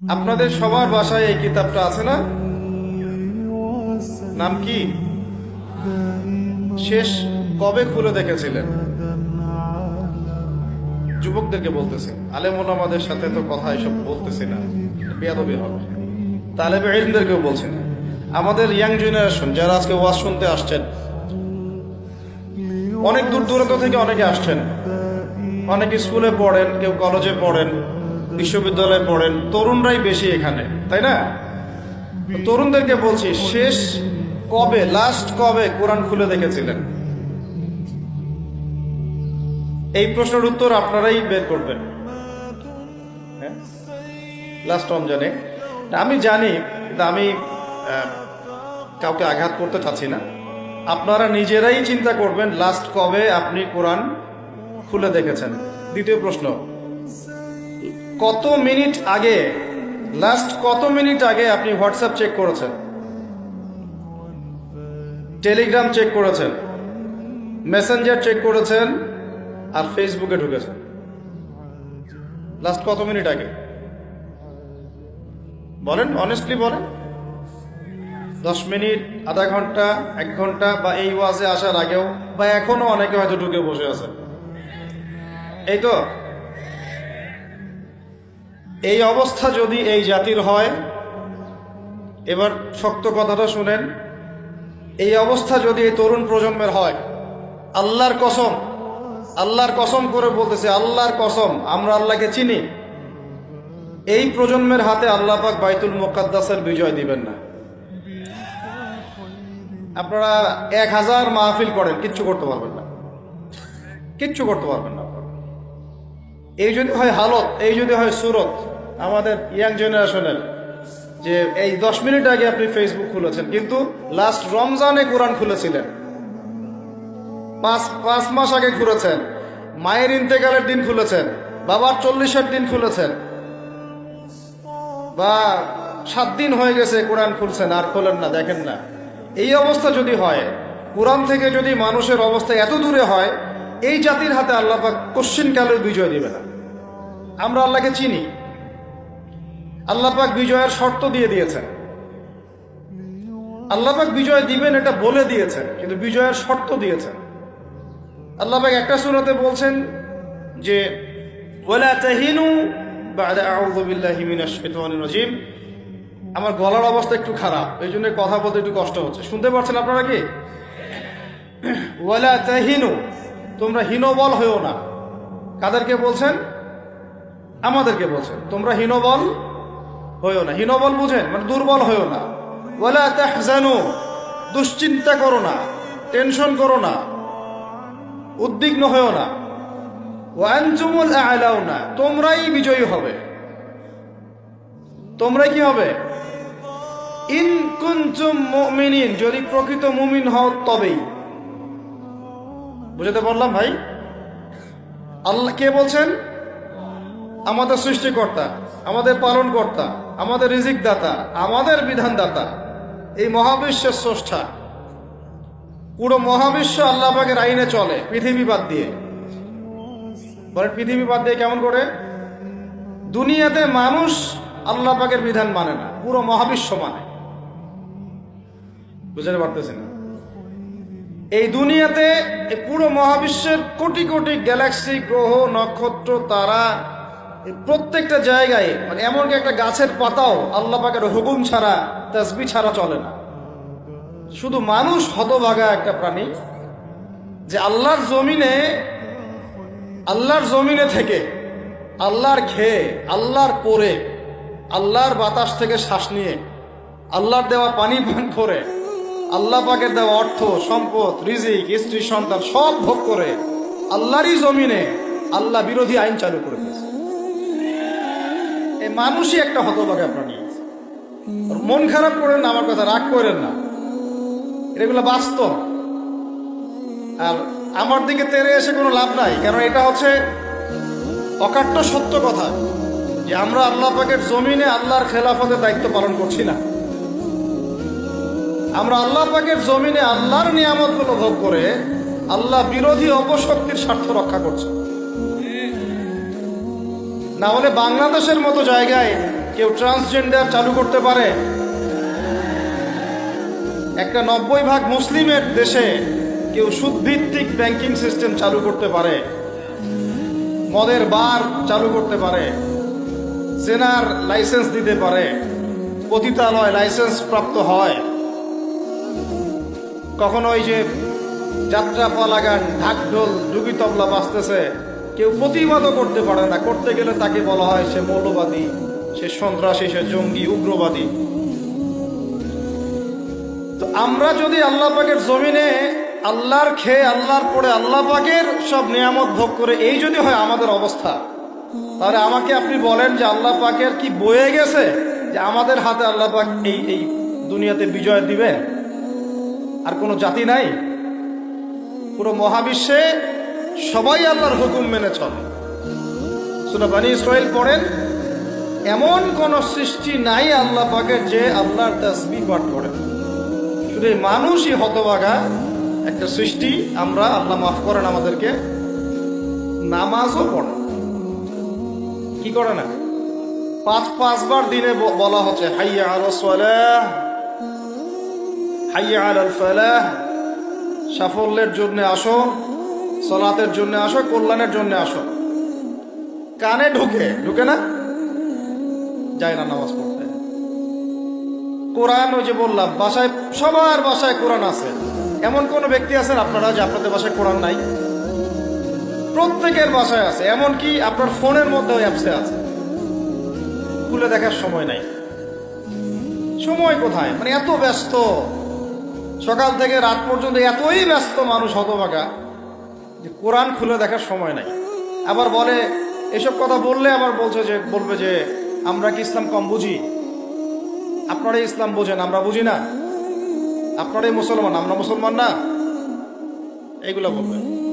আপনাদের সবার বাসায় এই কিতাবটা আছে না? নাম কি? শেষ কবে খুলে দেখেছিলেন? যুবকদেরকে বলতেছি, আলেমুল আমাদের সাথে তো কথা এসব বলতেছি না, বেয়াদবি হবে। তালেবে ইলমদেরকেও বলছি না। আমাদের ইয়াং জেনারেশন যারা আজকে ওয়াজ শুনতে আসছেন, অনেক দূর দূরান্ত থেকে অনেকে আসছেন। অনেকে স্কুলে পড়েন, কেউ কলেজে পড়েন। বিশ্ববিদ্যালয়ে পড়েন, তরুণরাই বেশি এখানে, তাই না? তরুণদেরকে বলছি, শেষ কবে লাস্ট কবে কোরআন খুলে দেখেছিলেন? এই প্রশ্নের উত্তর আপনারাই বের করবেন। লাস্ট রমজানে আমি জানি আমি কাউকে আঘাত করতে চাচ্ছি না। আপনারা নিজেরাই চিন্তা করবেন লাস্ট কবে আপনি কোরআন খুলে দেখেছেন। দ্বিতীয় প্রশ্ন কত মিনিট আগে লাস্ট কত মিনিট আগে আপনি হোয়াটসঅ্যাপ চেক করেছেন? টেলিগ্রাম চেক করেছেন? মেসেঞ্জার চেক করেছেন? আর ফেসবুকে ঢুকেছেন? লাস্ট কত মিনিট আগে? বলেন অনেস্টলি বলেন। দশ মিনিট, আধা ঘণ্টা, এক ঘণ্টা বা এই ওয়াজে আসার আগেও বা এখনও অনেকে হয়তো ঢুকে বসে আছে এই তো? এই অবস্থা যদি এই জাতির হয়, এবার শক্ত কথাটা শুনেন, এই অবস্থা যদি এই তরুণ প্রজন্মের হয়, আল্লাহর কসম আল্লাহর কসম করে বলতেছে, আল্লাহর কসম, আমরা আল্লাহকে চিনি, এই প্রজন্মের হাতে আল্লাহ পাক বাইতুল মোকাদ্দাসের বিজয় দিবেন না আপনারা এক হাজার মাহফিল করেন, কিচ্ছু করতে পারবেন না কিচ্ছু করতে পারবেন না। এই যদি হয় হালত, এই যদি হয় সুরত, আমাদের ইয়াং জেনারেশনের, যে এই দশ মিনিট আগে আপনি ফেসবুক খুলেছেন, কিন্তু লাস্ট রমজানে কোরআন খুলেছিলেন। পাঁচ পাঁচ মাস আগে খুলেছেন, মায়ের ইন্তেকালের দিন খুলেছেন, বাবার চল্লিশের দিন খুলেছেন, বা সাত দিন হয়ে গেছে কোরআন খুলছেন, আর খোলেন না, দেখেন না। এই অবস্থা যদি হয়, কোরআন থেকে যদি মানুষের অবস্থা এত দূরে হয়, এই জাতির হাতে আল্লাহ কশ্চিন কালের বিজয় দিবে না। আমরা আল্লাহকে চিনি। আল্লাহ পাক বিজয়ের শর্ত দিয়ে দিয়েছেন। আল্লাহ পাক বিজয় দিবেন এটা বলে দিয়েছেন, কিন্তু বিজয়ের শর্ত দিয়েছেন। আল্লাহ পাক একটা সুরাতে বলছেন যে, ওয়ালা তাহিনু রাজিম। আমার গলার অবস্থা একটু খারাপ, এই জন্য কথা বলতে একটু কষ্ট হচ্ছে। শুনতে পাচ্ছেন আপনারা কি? ওয়ালা তাহিনু, তোমরা হীনবল হয়েও না। কাদেরকে বলছেন? আমাদেরকে বলছেন তোমরা হীনবল হয়েও না। হীনবল বুঝেন মানে দুর্বল হয়েও না। ওয়ালা তাহজানু, দুশ্চিন্তা করো না, টেনশন করো না, উদ্বিগ্ন হয়েও না। ওয়ানজুমুল আলাউনা তোমরাই বিজয়ী হবে। তোমরাই কি হবে? ইন মুমিনিন, যদি প্রকৃত মুমিন হও তবেই। বুঝাতে পারলাম ভাই? আল্লাহ কে বলছেন? আমাদের সৃষ্টিকর্তা, আমাদের পালনকর্তা, আমাদের রিজিক দাতা আমাদের বিধানদাতা। এই মহাবিশ্বের স্রষ্টা। পুরো মহাবিশ্ব আল্লাহ পাকের আইনে চলে পৃথিবী বাদ দিয়ে। বলেন, পৃথিবী বাদ দিয়ে কেমন করে? দুনিয়াতে মানুষ আল্লাহ পাকের বিধান মানে না, পুরো মহাবিশ্ব মানে। বুঝতে পারতেছেন? না এই দুনিয়াতে পুরো মহাবিশ্বের কোটি কোটি গ্যালাক্সি, গ্রহ, নক্ষত্র, তারা প্রত্যেকটা জায়গায় মানে এমনকি একটা গাছের পাতাও আল্লাহ পাকের হুকুম ছাড়া তসবি ছাড়া চলে না। শুধু মানুষ হতভাগা একটা প্রাণী যে আল্লাহর জমিনে আল্লাহর জমিনে থেকে, আল্লাহর খেয়ে আল্লাহর পরে আল্লাহর বাতাস থেকে শ্বাস নিয়ে, আল্লাহর দেওয়া পানি পান করে, আল্লাহ পাকের দেওয়া অর্থ, সম্পদ, রিজিক, স্ত্রী, সন্তান সব ভোগ করে, আল্লাহরই জমিনে আল্লাহ বিরোধী আইন চালু করে দিয়েছে। এই মানুষই একটা হতভাগা প্রাণী। মন খারাপ করেন না, আমার কথা রাগ করেন না। এগুলো বাস্তব। আর আমার দিকে তেরে এসে কোনো লাভ নাই, কারণ এটা হচ্ছে অকাট্য সত্য কথা যে আমরা আল্লাহ পাকের জমিনে আল্লাহর খেলাফতের দায়িত্ব পালন করছি না। আমরা আল্লাহ পাকের জমিনে আল্লাহর নিয়ামতগুলো ভোগ করে আল্লাহ বিরোধী অপশক্তির স্বার্থ রক্ষা করছি। না হলে বাংলাদেশের মতো জায়গায় কেউ ট্রান্সজেন্ডার চালু করতে পারে। একটা নব্বই ভাগ মুসলিমের দেশে কেউ সুদভিত্তিক ব্যাংকিং সিস্টেম চালু করতে পারে। মদের বার চালু করতে পারে। সেনার লাইসেন্স দিতে পারে। পতিতালয় লাইসেন্স প্রাপ্ত হয়। কখনো ওই যে যাত্রা পালা গান ঢাক ঢোল ডুগি তবলা বাজতেছে। কেউ প্রতিবাদও করতে পারে না। করতে গেলে তাকে বলা হয় সে মৌলবাদী, সে সন্ত্রাসী, সে জঙ্গি, উগ্রবাদী। তো আমরা যদি আল্লাহ পাকের জমিনে আল্লাহর খেয়ে, আল্লাহর পরে আল্লাহ পাকের সব নিয়ামত ভোগ করে এই যদি হয় আমাদের অবস্থা, তাহলে আমাকে আপনি বলেন যে আল্লাহ পাকের কি বয়ে গেছে যে আমাদের হাতে আল্লাহ পাক এই এই দুনিয়াতে বিজয় দিবে আর কোনো জাতি নাই? পুরো মহাবিশ্বে সবাই আল্লাহর হুকুম মেনে চলে। সুরা বানি ইসরায়েল পড়েন, এমন কোন সৃষ্টি নাই আল্লাহ পাকের যে আল্লাহর তাসবি পাঠ করে শুধু মানুষই হতবাগা একটা সৃষ্টি, আমরা আল্লাহ মাফ করেন আমাদেরকে। নামাজও পড়ে কি করে না? পাঁচ, পাঁচবার দিনে বলা হচ্ছে, হাইয়া আলো সালাহ, হাইয়া আল ফালাহ। সাফল্যের জন্য আসো। সলাতের জন্য আসো, কল্যাণের জন্য আসো। কানে ঢুকে ঢুকে না? যায় না, নামাজ পড়তে। কোরআন ওই যে বললাম, বাসায়, সবার বাসায় কোরআন আছে। এমন কোন ব্যক্তি আছেন আপনারা যে আপনাদের বাসায় কোরআন নাই? প্রত্যেকের বাসায় আছে এমন কি আপনার ফোনের মধ্যে অ্যাপসে আছে। খুলে দেখার সময় নাই। সময় কোথায়? মানে এত ব্যস্ত। সকাল থেকে রাত পর্যন্ত এতই ব্যস্ত মানুষ হতভাগা। যে কোরআন খুলে দেখার সময় নাই। আবার বলে, এসব কথা বললে আবার বলছে যে, বলবে যে, আমরা কি ইসলাম কম বুঝি? আপনারাই ইসলাম বোঝেন, আমরা বুঝি না। আপনারাই মুসলমান, আমরা মুসলমান না। এইগুলো বলবে।